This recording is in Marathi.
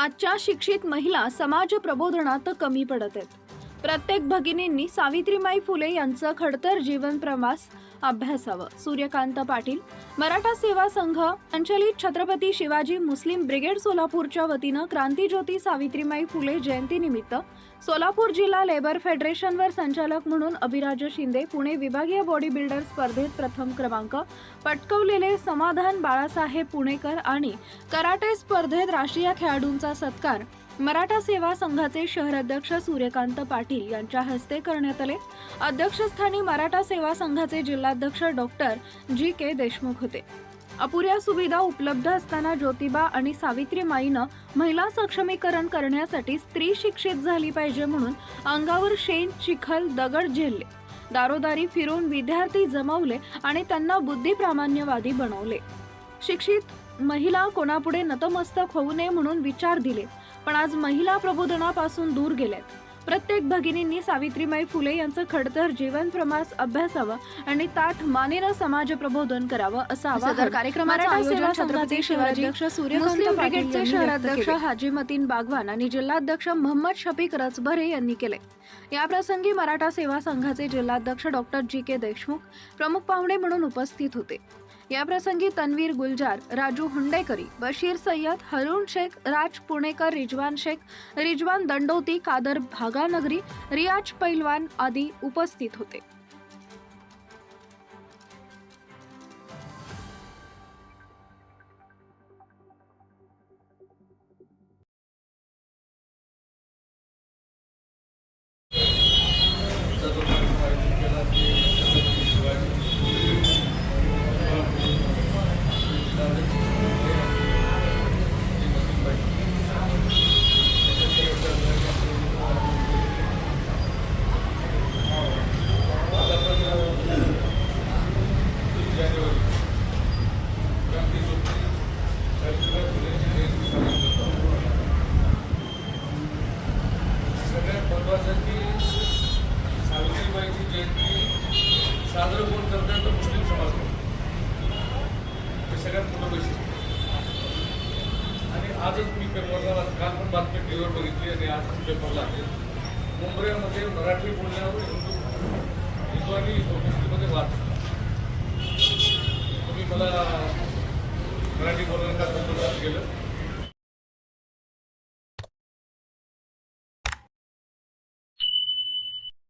आजच्या शिक्षित महिला समाज प्रबोधनात कमी पडत आहेत. प्रत्येक भगिनींनी सावित्रीमाई फुले यांचं खडतर जीवन प्रवास अभ्यासावं. सूर्यकांत पाटील मराठा सेवा संघ अंचलित छत्रपती शिवाजी मुस्लिम ब्रिगेड सोलापूरच्या वतीनं क्रांतीज्योती सावित्रीमाई फुले जयंतीनिमित्त सोलापूर जिल्हा लेबर फेडरेशनवर संचालक म्हणून अभिराज शिंदे पुणे विभागीय बॉडी बिल्डर स्पर्धेत प्रथम क्रमांक पटकवलेले समाधान बाळासाहेब पुणेकर आणि कराटे स्पर्धेत राष्ट्रीय खेळाडूंचा सत्कार मराठा सेवा संघाचे शहराध्यक्ष सूर्यकांत पाटील यांच्या हस्ते करण्यात आले. अध्यक्षस्थानी मराठा सेवा संघाचे जिल्हाध्यक्ष डॉक्टर जी के देशमुख होते. अपुऱ्या सुविधा उपलब्ध असताना ज्योतिबा आणि सावित्रीमाईनं महिला सक्षमीकरण करण्यासाठी स्त्री शिक्षित झाली पाहिजे म्हणून अंगावर शेण चिखल दगड झेलले. दारोदारी फिरून विद्यार्थी जमवले आणि त्यांना बुद्धिप्रामाण्यवादी बनवले. शिक्षित महिला कोणापुढे नतमस्तक होऊ नये म्हणून विचार दिले. पण आज महिला प्रबोधनापासून दूर गेल्यात प्रत्येक भगिनींनी सावित्रीमाई फुले यांचं खडतर जीवन प्रमास अभ्यासावं आणि ताठ मानेनं समाज प्रबोधन करावं असं आवाहन कार्यक्रमाचं शहराध्यक्ष. हाजी मतीन बागवान आणि जिल्हाध्यक्ष मोहम्मद शफीक रचभरे यांनी केले. या प्रसंगी मराठा सेवा संघाचे जिल्हाध्यक्ष डॉक्टर जी के देशमुख प्रमुख पाहुणे म्हणून उपस्थित होते. याप्रसंगी तन्वीर गुलजार राजू हुंडेकरी बशीर सय्यद हरुण शेख राज पुणेकर रिजवान शेख रिजवान दंडोती कादर भागानगरी रियाज पैलवान आदी उपस्थित होते. साजरं कोण करतात तर मुस्लिम समाज हे सगळ्यात मोठं वैशिष्ट्य. आणि आजच मी पेपरला काल पण बातमी टीव्हीवर बघितली आणि आज पेपरला आहे. मुंबईमध्ये मराठी बोलण्यावर हिंदू हिंदू आणि मुस्लिममध्ये वाद. तुम्ही मला मराठी बोलण्याचा संदर्भात गेलं.